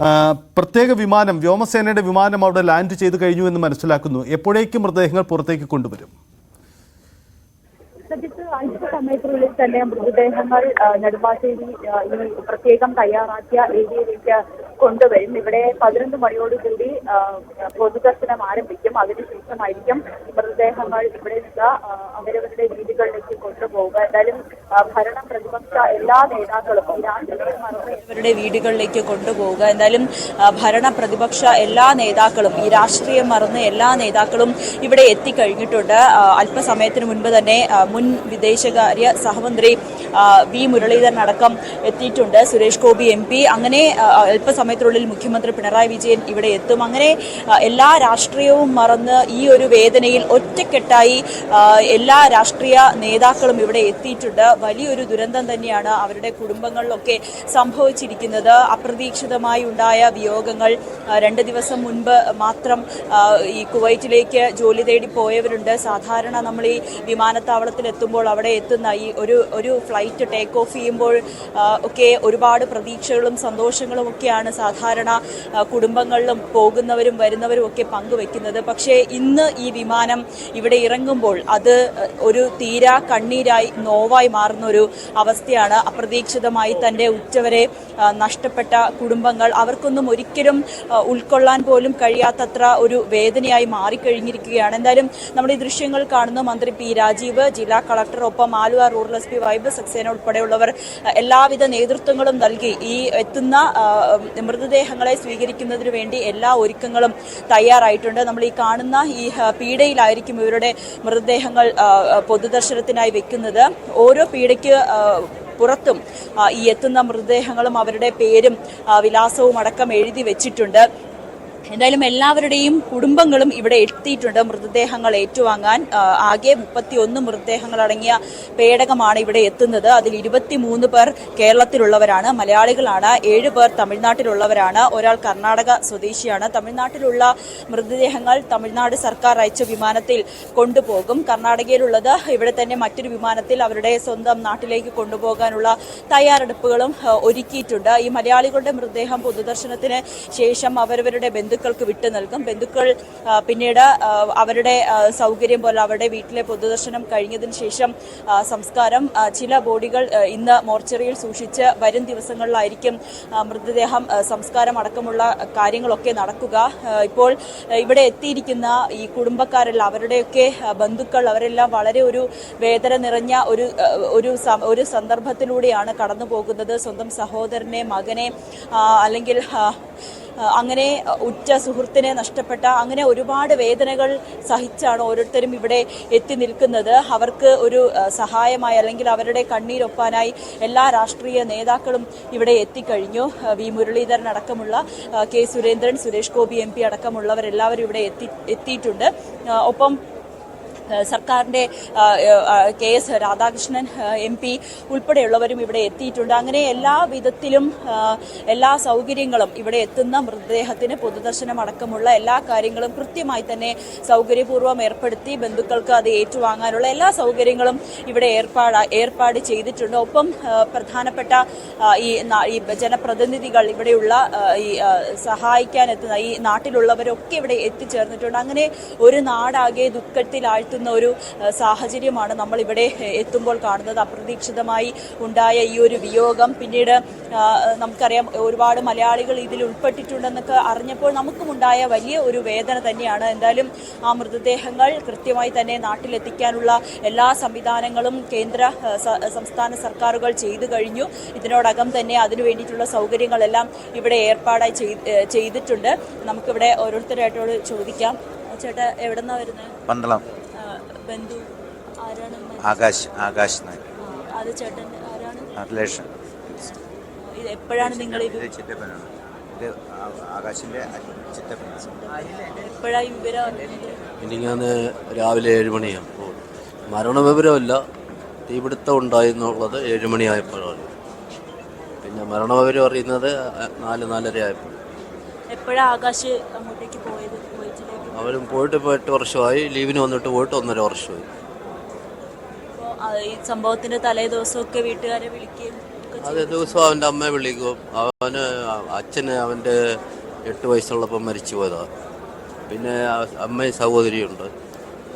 ആ, പ്രത്യേക വിമാനം വ്യോമസേനയുടെ വിമാനം അവിടെ ലാൻഡ് ചെയ്ത് കഴിഞ്ഞു എന്ന് മനസ്സിലാക്കുന്നു. എപ്പോഴേക്കും മൃതദേഹങ്ങൾ പുറത്തേക്ക് കൊണ്ടുവരും? സജിത്ത് അല്പസമയത്തിനുള്ളിൽ തന്നെ മൃതദേഹങ്ങൾ നെടുമ്പാശ്ശേരി പ്രത്യേകം തയ്യാറാക്കിയ ഏരിയയിലേക്ക് കൊണ്ടുവരും. ഇവിടെ പതിനൊന്ന് മണിയോടുകൂടി പൊതുദർശനം ആരംഭിക്കും. അതിനുശേഷമായിരിക്കും മൃതദേഹങ്ങൾ ഇവിടെ നിന്ന് അവരവരുടെ വീടുകളിലേക്ക് കൊണ്ടുപോകുക എന്തായാലും ഭരണ പ്രതിപക്ഷ എല്ലാ നേതാക്കളും അവരുടെ വീടുകളിലേക്ക് കൊണ്ടുപോവുക. എന്തായാലും ഭരണ പ്രതിപക്ഷ എല്ലാ നേതാക്കളും ഈ രാഷ്ട്രീയം മറന്ന് എല്ലാ നേതാക്കളും ഇവിടെ എത്തിക്കഴിഞ്ഞിട്ടുണ്ട്. അല്പസമയത്തിന് മുൻപ് തന്നെ മുൻ വിദേശകാര്യ സഹമന്ത്രി ആ, വി. മുരളീധരൻ അടക്കം എത്തിയിട്ടുണ്ട്. Suresh Gopi M P. അങ്ങനെ അല്പസമയത്തിനുള്ളിൽ മുഖ്യമന്ത്രി പിണറായി വിജയൻ ഇവിടെ എത്തും. അങ്ങനെ എല്ലാ രാഷ്ട്രീയവും മറന്ന് ഈ ഒരു വേദനയിൽ ഒറ്റക്കെട്ടായി എല്ലാ രാഷ്ട്രീയ നേതാക്കളും ഇവിടെ എത്തിയിട്ടുണ്ട്. വലിയൊരു ദുരന്തം തന്നെയാണ് അവരുടെ കുടുംബങ്ങളിലൊക്കെ സംഭവിച്ചിരിക്കുന്നത്. അപ്രതീക്ഷിതമായി ഉണ്ടായ വിയോഗങ്ങൾ രണ്ട് ദിവസം മുൻപ് മാത്രം ഈ കുവൈറ്റിലേക്ക് ജോലി തേടി പോയവരുണ്ട്. സാധാരണ നമ്മൾ ഈ വിമാനത്താവളത്തിൽ എത്തുമ്പോൾ അവിടെ എത്തുന്ന ഈ ഒരു ഒരു ഫ്ലൈറ്റ് ടേക്ക് ഓഫ് ചെയ്യുമ്പോൾ ഒക്കെ ഒരുപാട് പ്രതീക്ഷകളും സന്തോഷങ്ങളും ഒക്കെയാണ് സാധാരണ കുടുംബങ്ങളിലും പോകുന്നവരും വരുന്നവരും ഒക്കെ പങ്കുവെക്കുന്നത്. പക്ഷേ ഇന്ന് ഈ വിമാനം ഇവിടെ ഇറങ്ങുമ്പോൾ അത് ഒരു തീരാ കണ്ണീരായി നോവായി മാറുന്ന ഒരു അവസ്ഥയാണ്. അപ്രതീക്ഷിതമായി തന്റെ ഉറ്റവരെ നഷ്ടപ്പെട്ട കുടുംബങ്ങൾ അവർക്കൊന്നും ഒരിക്കലും ഉൾക്കൊള്ളാൻ പോലും കഴിയാത്തത്ര ഒരു വേദനയായി മാറിക്കഴിഞ്ഞിരിക്കുകയാണ്. എന്തായാലും നമ്മൾ ഈ ദൃശ്യങ്ങൾ കാണുന്ന മന്ത്രി പി രാജീവ് ജില്ലാ കളക്ടർ ഒപ്പം Aluva rural S P Vaibhav Saxena ഉൾപ്പെടെയുള്ളവർ എല്ലാവിധ നേതൃത്വങ്ങളും നൽകി ഈ എത്തുന്ന മൃതദേഹങ്ങളെ സ്വീകരിക്കുന്നതിന് വേണ്ടി എല്ലാ ഒരുക്കങ്ങളും തയ്യാറായിട്ടുണ്ട്. നമ്മൾ ഈ കാണുന്ന ഈ പീഡയിലായിരിക്കും ഇവരുടെ മൃതദേഹങ്ങൾ പൊതുദർശനത്തിനായി വെക്കുന്നത്. ഓരോ പീഡയ്ക്ക് പുറത്തും ഈ എത്തുന്ന മൃതദേഹങ്ങളും അവരുടെ പേരും വിലാസവും അടക്കം എഴുതി വെച്ചിട്ടുണ്ട്. എന്തായാലും എല്ലാവരുടെയും കുടുംബങ്ങളും ഇവിടെ എത്തിയിട്ടുണ്ട്. മൃതദേഹങ്ങൾ ഏറ്റുവാങ്ങാൻ ആകെ മുപ്പത്തി ഒന്ന് മൃതദേഹങ്ങൾ അടങ്ങിയ പേടകമാണ് ഇവിടെ എത്തുന്നത്. അതിൽ ഇരുപത്തിമൂന്ന് പേർ കേരളത്തിലുള്ളവരാണ്. മലയാളികളാണ്. ഏഴ് പേർ തമിഴ്നാട്ടിലുള്ളവരാണ്. ഒരാൾ കർണാടക സ്വദേശിയാണ്. തമിഴ്നാട്ടിലുള്ള മൃതദേഹങ്ങൾ തമിഴ്നാട് സർക്കാർ അയച്ച വിമാനത്തിൽ കൊണ്ടുപോകും. കർണാടകയിലുള്ളത് ഇവിടെ തന്നെ മറ്റൊരു വിമാനത്തിൽ അവരുടെ സ്വന്തം നാട്ടിലേക്ക് കൊണ്ടുപോകാനുള്ള തയ്യാറെടുപ്പുകളും ഒരുക്കിയിട്ടുണ്ട്. ഈ മലയാളികളുടെ മൃതദേഹം പൊതുദർശനത്തിന് ശേഷം അവരവരുടെ ബന്ധുക്കൾക്ക് വിട്ടു നൽകും. ബന്ധുക്കൾ പിന്നീട് അവരുടെ സൗകര്യം പോലെ അവരുടെ വീട്ടിലെ പൊതുദർശനം കഴിഞ്ഞതിന് ശേഷം സംസ്കാരം ചില ബോഡികൾ ഇന്ന് മോർച്ചറിയിൽ സൂക്ഷിച്ച് വരും ദിവസങ്ങളിലായിരിക്കും മൃതദേഹം സംസ്കാരം അടക്കമുള്ള കാര്യങ്ങളൊക്കെ നടക്കുക. ഇപ്പോൾ ഇവിടെ എത്തിയിരിക്കുന്ന ഈ കുടുംബക്കാരെല്ലാം അവരുടെയൊക്കെ ബന്ധുക്കൾ അവരെല്ലാം വളരെ ഒരു വേദന നിറഞ്ഞ ഒരു ഒരു ഒരു സന്ദർഭത്തിലൂടെയാണ് കടന്നു പോകുന്നത് സ്വന്തം സഹോദരനെ മകനെ അല്ലെങ്കിൽ അങ്ങനെ ഉറ്റ സുഹൃത്തിനെ നഷ്ടപ്പെട്ട അങ്ങനെ ഒരുപാട് വേദനകൾ സഹിച്ചാണ് ഓരോരുത്തരും ഇവിടെ എത്തി നിൽക്കുന്നത്. അവർക്ക് ഒരു സഹായമായി അല്ലെങ്കിൽ അവരുടെ കണ്ണീരൊപ്പാനായി എല്ലാ രാഷ്ട്രീയ നേതാക്കളും ഇവിടെ എത്തിക്കഴിഞ്ഞു. വി. മുരളീധരൻ അടക്കമുള്ള K. Surendran Suresh Gopi M. P. അടക്കമുള്ളവരെല്ലാവരും ഇവിടെ എത്തി എത്തിയിട്ടുണ്ട്. ഒപ്പം ആ, K S Radhakrishnan M P ഉൾപ്പെടെയുള്ളവരും ഇവിടെ എത്തിയിട്ടുണ്ട്. അങ്ങനെ എല്ലാ വിധത്തിലും എല്ലാ സൗകര്യങ്ങളും ഇവിടെ എത്തുന്ന മൃതദേഹത്തിന് പൊതുദർശനം അടക്കമുള്ള എല്ലാ കാര്യങ്ങളും കൃത്യമായി തന്നെ സൗകര്യപൂർവം ഏർപ്പെടുത്തി ബന്ധുക്കൾക്ക് അത് ഏറ്റുവാങ്ങാനുള്ള എല്ലാ സൗകര്യങ്ങളും ഇവിടെ ഏർപ്പാട് ഏർപ്പാട് ചെയ്തിട്ടുണ്ട്. ഒപ്പം പ്രധാനപ്പെട്ട ഈ ജനപ്രതിനിധികൾ ഇവിടെയുള്ള ഈ സഹായിക്കാൻ എത്തുന്ന ഈ നാട്ടിലുള്ളവരൊക്കെ ഇവിടെ എത്തിച്ചേർന്നിട്ടുണ്ട്. അങ്ങനെ ഒരു നാടാകെ ദുഃഖത്തിലാഴ്ത്തുന്ന ഒരു ആ, സാഹചര്യമാണ് നമ്മൾ ഇവിടെ എത്തുമ്പോൾ കാണുന്നത്. അപ്രതീക്ഷിതമായി ഉണ്ടായ ഈ ഒരു വിയോഗം. പിന്നീട് നമുക്കറിയാം ഒരുപാട് മലയാളികൾ ഇതിൽ ഉൾപ്പെട്ടിട്ടുണ്ടെന്നൊക്കെ അറിഞ്ഞപ്പോൾ നമുക്കും ഉണ്ടായ വലിയ ഒരു വേദന തന്നെയാണ്. എന്തായാലും ആ മൃതദേഹങ്ങൾ കൃത്യമായി തന്നെ നാട്ടിലെത്തിക്കാനുള്ള എല്ലാ സംവിധാനങ്ങളും കേന്ദ്ര സംസ്ഥാന സർക്കാരുകൾ ചെയ്തു കഴിഞ്ഞു. ഇതിനോടകം തന്നെ അതിനു വേണ്ടിയിട്ടുള്ള സൗകര്യങ്ങളെല്ലാം ഇവിടെ ഏർപ്പാടായി ചെയ്തിട്ടുണ്ട്. നമുക്കിവിടെ ഓരോരുത്തരായിട്ടോട് ചോദിക്കാം. ചേട്ടാ എവിടെന്നാ വരുന്നത് പന്തളം ബന്ധു ആരാണ്? ആകാശ് ആകാശ് നായർ. ആ, അത് ചേട്ടൻ ആരാണ്? ഇത് എപ്പോഴാണ് നിങ്ങൾ ഇത് ഇത് ചിറ്റപ്പനാണ്. ഇത് ആ- ആകാശിന്റെ ചിറ്റപ്പനാണ്. എപ്പോഴാണ് വിവരം അറിഞ്ഞത് മിനിങ്ങാന്ന് രാവിലെ ഏഴ് മണിയാകുമ്പോൾ മരണവിവരമല്ല. തീപിടുത്തം ഉണ്ടായെന്നുള്ളത് ഏഴ് മണിയായപ്പോഴാണ്. പിന്നെ മരണവിവരം അറിയുന്നത് നാല് നാലര ആയപ്പോൾ എപ്പോഴാണ് ആകാശ് അങ്ങോട്ടേക്ക് പോയത്? അവരും പോയിട്ട് ഇപ്പോൾ എട്ട് വർഷമായി. ലീവിന് വന്നിട്ട് പോയിട്ട് ഒന്നര വർഷമായി. ഈ സംഭവത്തിന്റെ തലേ ദിവസമൊക്കെ വീട്ടുകാരെ വിളിക്കുകയും അതേ ദിവസം അവന്റെ അവന്റെ അമ്മയെ വിളിക്കും. അവന് അച്ഛന് അവന്റെ എട്ട് വയസ്സുള്ളപ്പം മരിച്ചു പോയതാ. പിന്നെ അമ്മയും സഹോദരിയുണ്ട്.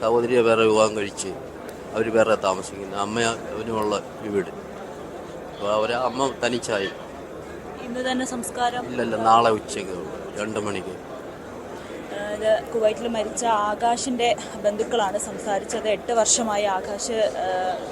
സഹോദരിയെ വേറെ വിവാഹം കഴിച്ച് അവർ വേറെ താമസിക്കുന്നു. അമ്മ അവനുമുള്ള വീട്. അപ്പോൾ അവരെ അമ്മ തനിച്ചായി. ഇന്ന് തന്നെ സംസ്കാരം ഇല്ലല്ല നാളെ ഉച്ചയ്ക്ക്. രണ്ട് മണിക്ക്. ഇത് കുവൈറ്റിൽ മരിച്ച ആകാശിന്റെ ബന്ധുക്കളാണ് സംസാരിച്ചത്. എട്ട് വർഷമായി ആകാശ്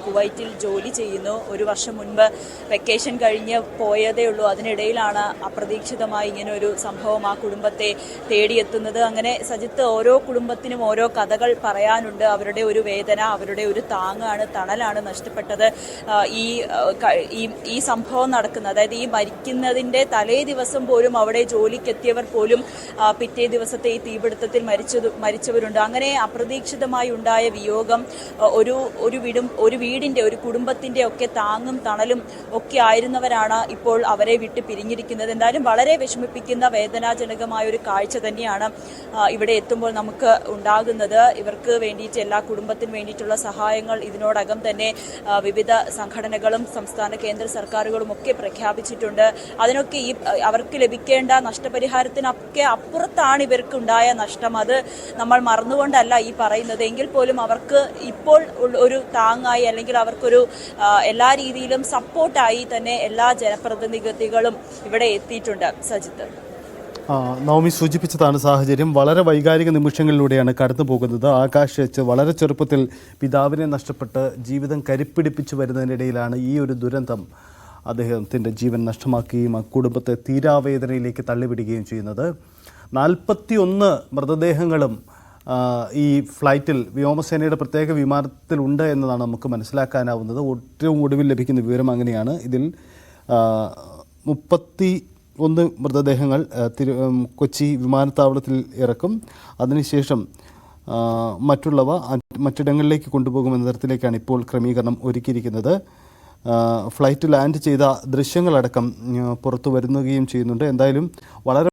കുവൈറ്റിൽ ജോലി ചെയ്യുന്നു. ഒരു വർഷം മുൻപ് വെക്കേഷൻ കഴിഞ്ഞ് പോയതേ ഉള്ളൂ. അതിനിടയിലാണ് അപ്രതീക്ഷിതമായി ഇങ്ങനെ ഒരു സംഭവം ആ കുടുംബത്തെ തേടിയെത്തുന്നത്. അങ്ങനെ സജിത്ത് ഓരോ കുടുംബത്തിനും ഓരോ കഥകൾ പറയാനുണ്ട്. അവരുടെ ഒരു വേദന അവരുടെ ഒരു താങ്ങാണ് തണലാണ് നഷ്ടപ്പെട്ടത്. ഈ ഈ സംഭവം നടക്കുന്ന അതായത് ഈ മരിക്കുന്നതിന്റെ തലേ ദിവസം പോലും അവിടെ ജോലിക്കെത്തിയവർ പോലും പിറ്റേ ദിവസത്തെ ഈ തീപിടുത്തത്തിൽ മരിച്ചത് മരിച്ചവരുണ്ട്. അങ്ങനെ അപ്രതീക്ഷിതമായി ഉണ്ടായ വിയോഗം ഒരു ഒരു വീടും ഒരു വീടിന്റെ ഒരു കുടുംബത്തിന്റെ ഒക്കെ താങ്ങും തണലും ഒക്കെ ആയിരുന്നവരാണ് ഇപ്പോൾ അവരെ വിട്ട് പിരിഞ്ഞിരിക്കുന്നത്. എന്തായാലും വളരെ വിഷമിപ്പിക്കുന്ന വേദനാജനകമായ ഒരു കാഴ്ച തന്നെയാണ് ഇവിടെ എത്തുമ്പോൾ നമുക്ക് ഉണ്ടാകുന്നത്. ഇവർക്ക് വേണ്ടിയിട്ട് എല്ലാ കുടുംബത്തിനും വേണ്ടിയിട്ടുള്ള സഹായങ്ങൾ ഇതിനോടകം തന്നെ വിവിധ സംഘടനകളും സംസ്ഥാന കേന്ദ്ര സർക്കാരുകളും ഒക്കെ പ്രഖ്യാപിച്ചിട്ടുണ്ട്. അതിനൊക്കെ ഈ അവർക്ക് ലഭിക്കേണ്ട നഷ്ടപരിഹാരത്തിനൊക്കെ അപ്പുറത്താണ് ഇവർക്ക് ഉണ്ടായ നഷ്ടം. അത് നമ്മൾ മറന്നുകൊണ്ടല്ല ഈ പറയുന്നത്. എങ്കിൽ പോലും അവർക്ക് ഇപ്പോൾ ഒരു താങ്ങായി അല്ലെങ്കിൽ അവർക്കൊരു എല്ലാ രീതിയിലും സപ്പോർട്ടായി തന്നെ എല്ലാ ജനപ്രതിനിധികളും ഇവിടെ എത്തിയിട്ടുണ്ട്. സജിത്ത്. നവമി സൂചിപ്പിച്ചതാണ് സാഹചര്യം. വളരെ വൈകാരിക നിമിഷങ്ങളിലൂടെയാണ് കടന്നു പോകുന്നത്. ആകാശ് വെച്ച് വളരെ ചെറുപ്പത്തിൽ പിതാവിനെ നഷ്ടപ്പെട്ട് ജീവിതം കരിപ്പിടിപ്പിച്ചു വരുന്നതിനിടയിലാണ് ഈ ഒരു ദുരന്തം അദ്ദേഹത്തിന്റെ ജീവൻ നഷ്ടമാക്കുകയും ആ കുടുംബത്തെ തീരാവേദനയിലേക്ക് തള്ളിവിടുകയും ചെയ്യുന്നത്. നാൽപ്പത്തി ഒന്ന് മൃതദേഹങ്ങളും ഈ ഫ്ലൈറ്റിൽ വ്യോമസേനയുടെ പ്രത്യേക വിമാനത്തിലുണ്ട് എന്നതാണ് നമുക്ക് മനസ്സിലാക്കാനാവുന്നത്. ഏറ്റവും ഒടുവിൽ ലഭിക്കുന്ന വിവരം അങ്ങനെയാണ്. ഇതിൽ മുപ്പത്തി ഒന്ന് മൃതദേഹങ്ങൾ തിരു കൊച്ചി വിമാനത്താവളത്തിൽ ഇറക്കും. അതിനുശേഷം മറ്റുള്ളവ മറ്റിടങ്ങളിലേക്ക് കൊണ്ടുപോകുമെന്ന തരത്തിലേക്കാണ് ഇപ്പോൾ ക്രമീകരണം ഒരുക്കിയിരിക്കുന്നത്. ഫ്ലൈറ്റ് ലാൻഡ് ചെയ്ത ദൃശ്യങ്ങളടക്കം പുറത്തു വരുന്നുകയും ചെയ്യുന്നുണ്ട്. എന്തായാലും വളരെ